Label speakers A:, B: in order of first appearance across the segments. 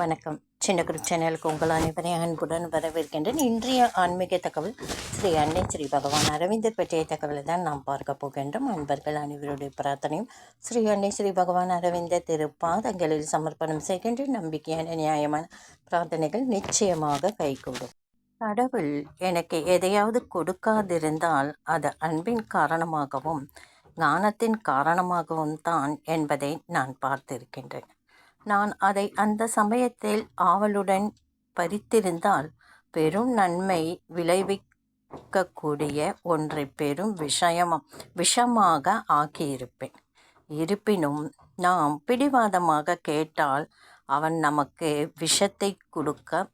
A: வணக்கம். சின்ன குரு சேனலுக்கு உங்கள் அனைவரையும் அன்புடன் வரவேற்கின்றேன். இன்றைய ஆன்மீக தகவல் ஸ்ரீ அன்னை ஸ்ரீ பகவான் அரவிந்தர் பற்றிய தகவலை தான் நாம் பார்க்க போகின்றோம். அன்பர்கள் அனைவருடைய பிரார்த்தனையும் ஸ்ரீ அன்னை ஸ்ரீ பகவான் அரவிந்தர் திருப்பாதங்களில் சமர்ப்பணம் செய்கின்ற நம்பிக்கையான நியாயமான பிரார்த்தனைகள் நிச்சயமாக கைகூடும். கடவுள் எனக்கு எதையாவது கொடுக்காதிருந்தால் அது அன்பின் காரணமாகவும் ஞானத்தின் காரணமாகவும் தான் என்பதை நான் பார்த்திருக்கின்றேன். நான் அதை அந்த சமயத்தில் ஆவலுடன் பறித்திருந்தால் பெரும் நன்மை விளைவிக்கக்கூடிய ஒன்றை பெரும் விஷயம் விஷமாக ஆக்கியிருப்பேன். இருப்பினும் நாம் பிடிவாதமாக கேட்டால் அவன் நமக்கு விஷத்தை கொடுக்க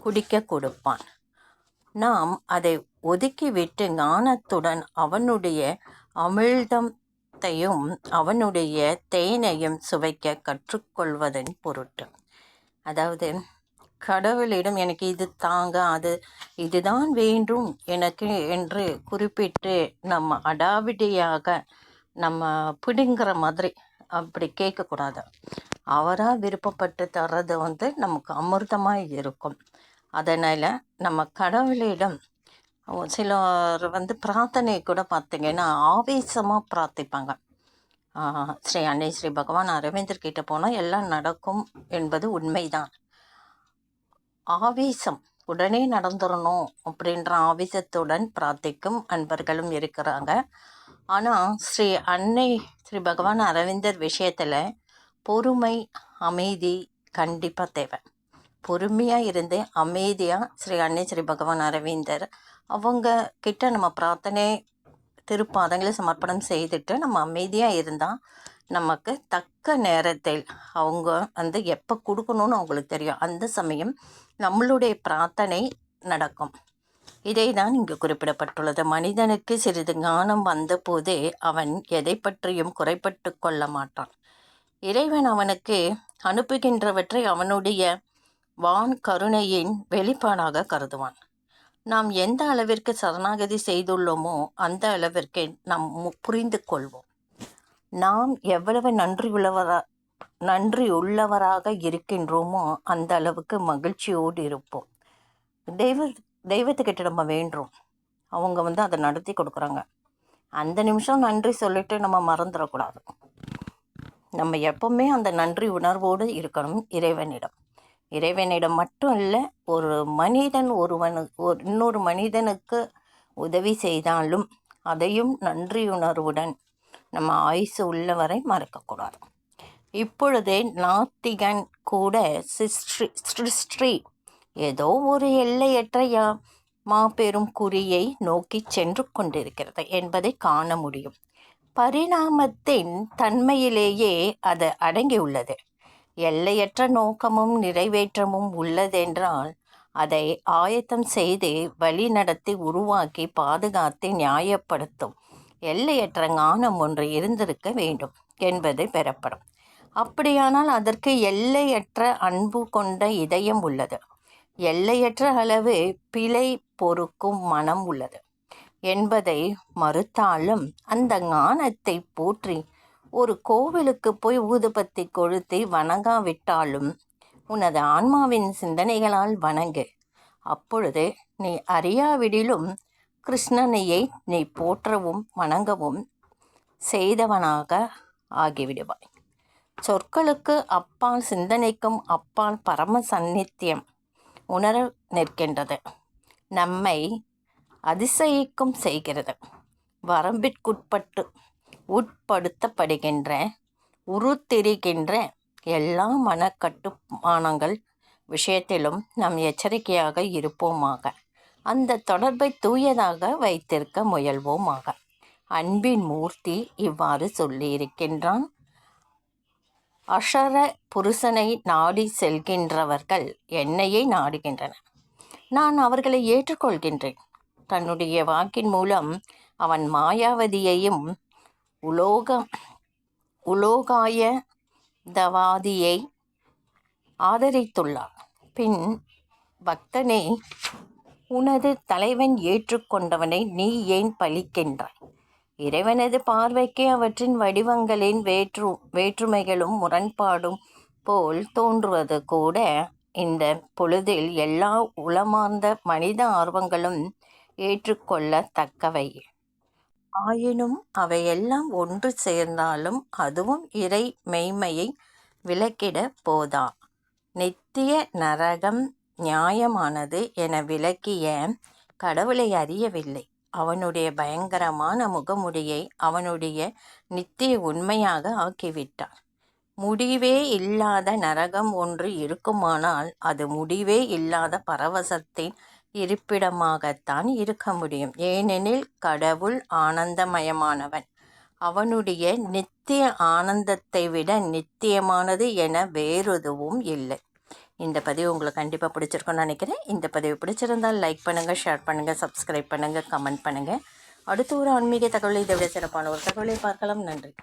A: குடிக்க கொடுப்பான். நாம் அதை ஒதுக்கிவிட்டு ஞானத்துடன் அவனுடைய அமிழ்தம் பழத்தையும் அவனுடைய தேனையும் சுவைக்க கற்றுக்கொள்வதன் பொருட்டு. அதாவது கடவுளிடம் எனக்கு இது தாங்க அது இதுதான் வேண்டும் எனக்கு என்று குறிப்பிட்டு நம்ம அடாவிடியாக நம்ம பிடுங்கிற மாதிரி அப்படி கேட்கக்கூடாது. அவராக விருப்பப்பட்டு தர்றது வந்து நமக்கு அமிர்தமாக இருக்கும். அதனால் நம்ம கடவுளிடம் சிலர் வந்து பிரார்த்தனை கூட பார்த்தீங்கன்னா ஆவேசமாக பிரார்த்திப்பாங்க. ஸ்ரீ அன்னை ஸ்ரீ பகவான் அரவிந்தர் கிட்ட போனால் எல்லாம் நடக்கும் என்பது உண்மைதான். ஆவேசம். உடனே நடந்துடணும் அப்படின்ற ஆவேசத்துடன் பிரார்த்திக்கும் அன்பர்களும் இருக்கிறாங்க. ஆனால் ஸ்ரீ அன்னை ஸ்ரீ பகவான் அரவிந்தர் விஷயத்தில் பொறுமை அமைதி கண்டிப்பாக தேவை. பொறுமையாக இருந்து அமைதியாக ஸ்ரீ அன்னை ஸ்ரீ பகவான் அரவிந்தர் அவங்க கிட்ட நம்ம பிரார்த்தனை திருப்பாதங்களை சமர்ப்பணம் செய்துட்டு நம்ம அமைதியாக இருந்தால் நமக்கு தக்க நேரத்தில் அவங்க வந்து எப்போ கொடுக்கணும்னு அவங்களுக்கு தெரியும். அந்த சமயம் நம்மளுடைய பிரார்த்தனை நடக்கும். இதை தான் இங்கு குறிப்பிடப்பட்டுள்ளது. மனிதனுக்கு சிறிது ஞானம் வந்தபோதே அவன் எதை பற்றியும் குறைப்பட்டு கொள்ள மாட்டான். இறைவன் அவனுக்கு அனுப்புகின்றவற்றை அவனுடைய வான் கருணையின் வெளிப்பாடாக கருதுவான். நாம் எந்த அளவிற்கு சரணாகதி செய்துள்ளோமோ அந்த அளவிற்கு நாம் மு- புரிந்து கொள்வோம் நாம் எவ்வளவு நன்றி உள்ளவரா நன்றி உள்ளவராக இருக்கின்றோமோ அந்த அளவுக்கு மகிழ்ச்சியோடு இருப்போம். தெய்வ தெய்வத்துக்கிட்ட நம்ம வேண்டுறோம். அவங்க வந்து அதை நடத்தி கொடுக்குறாங்க. அந்த நிமிஷம் நன்றி சொல்லிட்டு நம்ம மறந்துடக்கூடாது. நம்ம எப்பவுமே அந்த நன்றி உணர்வோடு இருக்கணும் இறைவனிடம். இறைவனிடம் மட்டும் இல்லை ஒரு மனிதன் ஒருவனுக்கு ஒரு இன்னொரு மனிதனுக்கு உதவி செய்தாலும் அதையும் நன்றியுணர்வுடன் நம்ம ஆயுசு உள்ளவரை மறக்கக்கூடாது. இப்பொழுதே நாத்திகன் கூட சிஸ்ட்ரி சிருஷ்டி ஏதோ ஒரு எல்லையற்ற மாபெரும் குறியை நோக்கி சென்று கொண்டிருக்கிறது என்பதை காண முடியும். பரிணாமத்தின் தன்மையிலேயே அது அடங்கியுள்ளது. எல்லையற்ற நோக்கமும் நிறைவேற்றமும் உள்ளதென்றால் அதை ஆயத்தம் செய்து வழிநடத்தி உருவாக்கி பாதுகாத்து நியாயப்படுத்தும். எல்லையற்ற ஞானம் ஒன்று இருந்திருக்க வேண்டும் என்பது பெறப்படும். அப்படியானால் அதற்கு எல்லையற்ற அன்பு கொண்ட இதயம் உள்ளது. எல்லையற்ற அளவு பிழை பொறுக்கும் மனம் உள்ளது. என்பதை மறுத்தாலும் அந்த ஞானத்தை போற்றி ஒரு கோவிலுக்கு போய் ஊதுபத்தி கொழுத்தை வணங்காவிட்டாலும் உனது ஆன்மாவின் சிந்தனைகளால் வணங்கு. அப்பொழுது நீ அறியாவிடிலும் கிருஷ்ணனையை நீ போற்றவும் வணங்கவும் செய்தவனாக ஆகிவிடுவாய். சொற்களுக்கு அப்பால் சிந்தனைக்கும் அப்பால் பரம சந்நித்தியம் உணர நிற்கின்றது. நம்மை அதிசயிக்கும் செய்கிறது. வரம்பிற்குட்பட்டு உட்படுத்தப்படுகின்ற உருத்தெரிகின்ற எல்லா மனக்கட்டுமானங்கள் விஷயத்திலும் நாம் எச்சரிக்கையாக இருப்போமாக. அந்த தொடர்பை தூயதாக வைத்திருக்க முயல்வோமாக. அன்பின் மூர்த்தி இவ்வாறு சொல்லியிருக்கின்றான். அஷர புருஷனை நாடி செல்கின்றவர்கள் என்னையே நாடுகின்றனர். நான் அவர்களை ஏற்றுக்கொள்கின்றேன். தன்னுடைய வாக்கின் மூலம் அவன் மாயாவதியையும் உலோக உலோகாய தவாதியை ஆதரித்துள்ளார். பின் பக்தனே உனது தலைவன் ஏற்றுக்கொண்டவனை நீ ஏன் பழிக்கின்றாய்? இறைவனது பார்வைக்கு அவற்றின் வடிவங்களின் வேற்று வேற்றுமைகளும் முரண்பாடும் போல் தோன்றுவது கூட இந்த பொழுதில் எல்லா உளமார்ந்த மனித ஆர்வங்களும் ஏற்றுக்கொள்ளத்தக்கவையே. ஆயினும் அவையெல்லாம் ஒன்று சேர்ந்தாலும் அதுவும் இறை மெய்மையை விளக்கிடப் போதா. நித்திய நரகம் நியாயமானது என விளக்கிய கடவுளை அறியவில்லை. அவனுடைய பயங்கரமான முகமுடியை அவனுடைய நித்திய உண்மையாக ஆக்கிவிட்டார். முடிவே இல்லாத நரகம் ஒன்று இருக்குமானால் அது முடிவே இல்லாத பரவசத்தின் இருப்பிடமாகத்தான் இருக்க முடியும். ஏனெனில் கடவுள் ஆனந்தமயமானவன். அவனுடைய நித்திய ஆனந்தத்தை விட நித்தியமானது என வேறெதுவும் இல்லை. இந்த பதிவு உங்களுக்கு கண்டிப்பாக பிடிச்சிருக்கும்னு நினைக்கிறேன். இந்த பதிவு பிடிச்சிருந்தால் லைக் பண்ணுங்கள், ஷேர் பண்ணுங்கள், சப்ஸ்கிரைப் பண்ணுங்கள், கமெண்ட் பண்ணுங்கள். அடுத்து ஒரு ஆன்மீக தகவலை இதை விட சிறப்பான ஒரு தகவலை பார்க்கலாம். நன்றி.